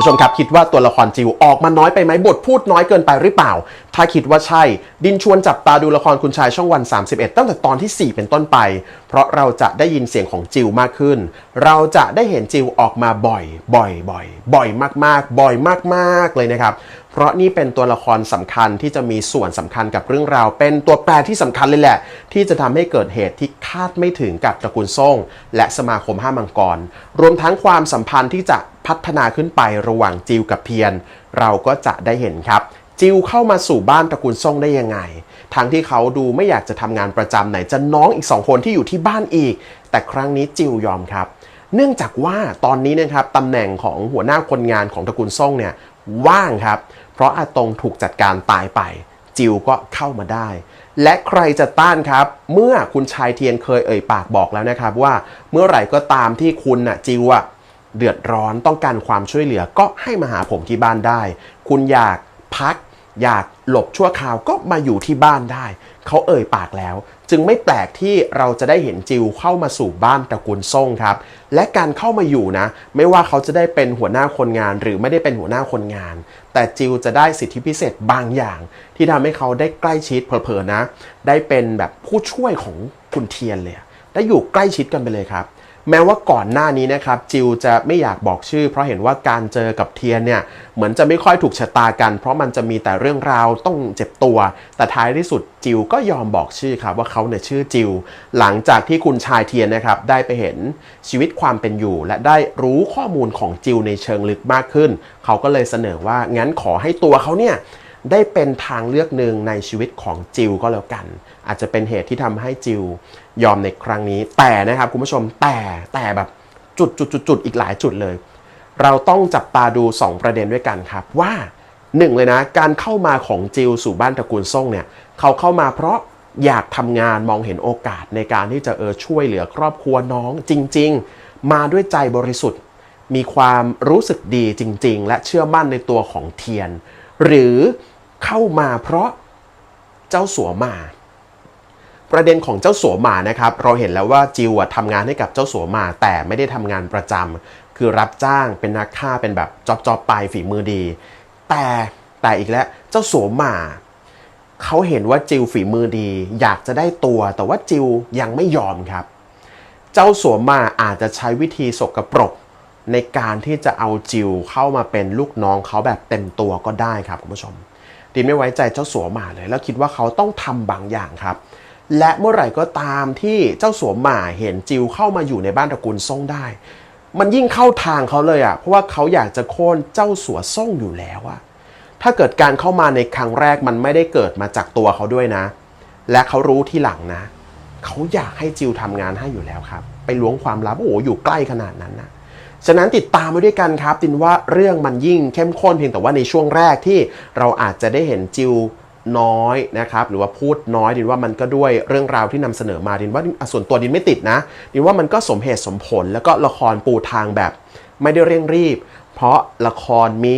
ผู้ชมครับคิดว่าตัวละครจิวออกมาน้อยไปไหมบทพูดน้อยเกินไปหรือเปล่า ถ้าคิดว่าใช่ ดินชวนจับตาดูละครคุณชายช่องวัน 31 ตั้งแต่ตอนที่ 4 เป็นต้นไป เพราะเราจะได้ยินเสียงของจิวมากขึ้น เราจะได้เห็นจิวออกมาบ่อย บ่อยบ่อยบ่อยมากๆ บ่อยมากๆเลยนะครับ เพราะนี่เป็นตัวละครสำคัญที่จะมีส่วนสำคัญกับเรื่องราว เป็นตัวแปรที่สำคัญเลยแหละ ที่จะทำให้เกิดเหตุที่คาดไม่ถึงกับตระกูลซ่ง และสมาคมห้ามังกร รวมทั้งความสัมพันธ์ที่จะพัฒนาขึ้นไประหว่างจิวกับเพียน เราก็จะได้เห็นครับจิวเข้ามาสู่บ้านตระกูลซ่งได้ยังไง ทั้งที่เขาดูไม่อยากจะทำงานประจำไหนจะน้องอีกสองคนที่อยู่ที่บ้านอีก แต่ครั้งนี้จิวยอมครับ เนื่องจากว่าตอนนี้นะครับตำแหน่งของหัวหน้าคนงานของตระกูลซ่งเนี่ยว่างครับ เพราะอาตงถูกจัดการตายไป จิวก็เข้ามาได้ และใครจะต้านครับ เมื่อคุณชายเทียนเคยเอ่ยปากบอกแล้วนะครับว่าเมื่อไหร่ก็ตามที่คุณน่ะจิวอะเดือดร้อนต้องการความช่วยเหลือก็ให้มาหาผมที่บ้านได้ คุณอยากพัก อยากหลบชั่วคราวก็มาอยู่ที่บ้านได้ เขาเอ่ยปากแล้ว จึงไม่แปลกที่เราจะได้เห็นจิวเข้ามาสู่บ้านตระกูลซ่งครับ และการเข้ามาอยู่นะ ไม่ว่าเขาจะได้เป็นหัวหน้าคนงาน หรือไม่ได้เป็นหัวหน้าคนงาน แต่จิวจะได้สิทธิพิเศษบางอย่าง ที่ทำให้เขาได้ใกล้ชิดเผลอๆนะ ได้เป็นแบบผู้ช่วยของคุณเทียนเลย ได้อยู่ใกล้ชิดกันไปเลยครับ แม้ว่าก่อนหน้านี้นะครับจิวจะไม่อยากบอกชื่อ เพราะเห็นว่าการเจอกับเทียนเนี่ยเหมือนจะไม่ค่อยถูกชะตากัน เพราะมันจะมีแต่เรื่องราวต้องเจ็บตัว แต่ท้ายที่สุดจิวก็ยอมบอกชื่อครับว่าเขาเนี่ยชื่อจิวหลังจากที่คุณชายเทียนนะครับได้ไปเห็นชีวิตความเป็นอยู่ และได้รู้ข้อมูลของจิวในเชิงลึกมากขึ้น เขาก็เลยเสนอว่างั้นขอให้ตัวเขาเนี่ย ได้เป็นทางเลือกหนึ่งในชีวิตของจิวก็แล้วกัน อาจจะเป็นเหตุที่ทำให้จิวยอมในครั้งนี้ แต่นะครับคุณผู้ชมแต่แต่แบบจุดจุดจุดจุดอีกหลายจุดเลย เราต้องจับตาดู 2 ประเด็นด้วยกันครับว่าหนึ่งเลยนะ การเข้ามาของจิวสู่บ้านตระกูลซ่งเนี่ยเขาเข้ามาเพราะอยากทำงานมองเห็นโอกาสในการที่จะเออช่วยเหลือครอบครัวน้องจริง ๆ มาด้วยใจบริสุทธิ์ มีความรู้สึกดีจริง ๆ และเชื่อมั่นในตัวของเทียน หรือ เข้ามาเพราะเจ้าสัวมา ประเด็นของเจ้าสัวมานะครับ เราเห็นแล้วว่าจิวทำงานให้กับเจ้าสัวมา แต่ไม่ได้ทำงานประจำคือรับจ้างเป็นนักฆ่าเป็นแบบจอบจอบไปฝีมือดี แต่แต่อีกแล้วเจ้าสัวมาเขาเห็นว่าจิวฝีมือดี อยากจะได้ตัว แต่ว่าจิวยังไม่ยอมครับ เจ้าสัวมาอาจจะใช้วิธีสกปรกในการที่จะเอาจิวเข้ามาเป็นลูกน้องเขาแบบเต็มตัวก็ได้ครับคุณผู้ชม ดิไม่ไว้ใจเจ้าสัวหมาเลย แล้วคิดว่าเขาต้องทำบางอย่างครับ และเมื่อไหร่ก็ตามที่เจ้าสัวหมาเห็นจิวเข้ามาอยู่ในบ้านตระกูลซ่งได้ มันยิ่งเข้าทางเขาเลยอะ่ะเพราะว่าเขาอยากจะโค่นเจ้าสัวซ่งอยู่แล้วอะถ้าเกิดการเข้ามาในครั้งแรกมันไม่ได้เกิดมาจากตัวเขาด้วยนะ และเขารู้ที่หลังนะ เขาอยากให้จิวทำงานให้อยู่แล้วครับ ไปล้วงความลับโอ้โหอยู่ใกล้ขนาดนั้นนะ ฉะนั้นติดตามไปด้วยกันครับดินว่าเรื่องมันยิ่งเข้มข้นเพียงแต่ว่าในช่วงแรกที่เราอาจจะได้เห็นจิวน้อยนะครับหรือว่าพูดน้อยดินว่ามันก็ด้วยเรื่องราวที่นำเสนอมาดินว่าอส่วนตัวดินไม่ติดนะดินว่ามันก็สมเหตุสมผล แล้วก็ละครปูทางแบบ ไม่ได้เร่งรีบ เพราะละครมี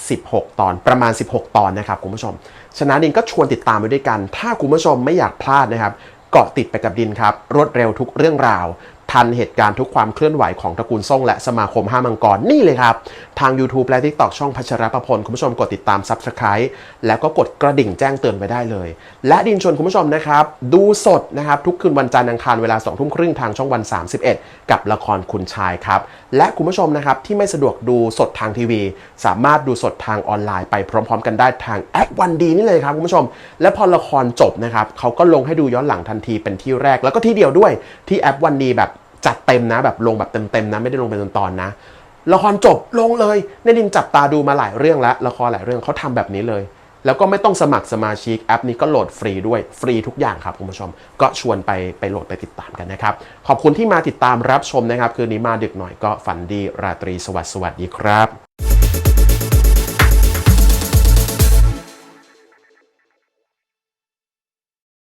16 ตอนประมาณ 16 ตอนนะครับคุณผู้ชม ฉะนั้นดินก็ชวนติดตามไปด้วยกัน ถ้าคุณผู้ชมไม่อยากพลาดนะครับเกาะติดไปกับดินครับรวดเร็วทุกเรื่องราว ทันเหตุการณ์ทุกความเคลื่อนไหวของตระกูลซ่งและสมาคมห้ามังกรนี่เลยครับ ทาง YouTube และ TikTok ช่องพัชรประพล คุณผู้ชมกดติดตาม Subscribe แล้วก็กดกระดิ่งแจ้งเตือนไว้ได้เลย และดินชวนคุณผู้ชมนะครับ ดูสดนะครับทุกคืนวันจันทร์อังคารเวลา2ทุ่มครึ่งทางช่องวัน 31 กับละครคุณชายครับ และคุณผู้ชมนะครับที่ไม่สะดวกดูสดทางทีวี สามารถดูสดทางออนไลน์ไปพร้อม ๆ กันได้ทางแอปวันดีนี่เลยครับคุณผู้ชม และพอละครจบนะครับเขาก็ลงให้ดูย้อนหลังทันทีเป็นที่แรกแล้วก็ที่เดียวด้วยที่แอปวันดีแบบ จัดเต็มนะ แบบลงแบบเต็มๆนะ ไม่ได้ลงเป็นตอนๆนะ ละครจบลงเลยนดินจับตาดูมาหลายเรื่องแล้วละครหลายเรื่องเขาทำแบบนี้เลย แล้วก็ไม่ต้องสมัครสมาชิกแอปนี้ก็โหลดฟรีด้วยฟรีทุกอย่างครับคุณผู้ชม ก็ชวนไปไปโหลดไปติดตามกันนะครับ ขอบคุณที่มาติดตามรับชมนะครับ คืนนี้มาดึกหน่อยก็ฝันดีราตรีสวัสดีครับ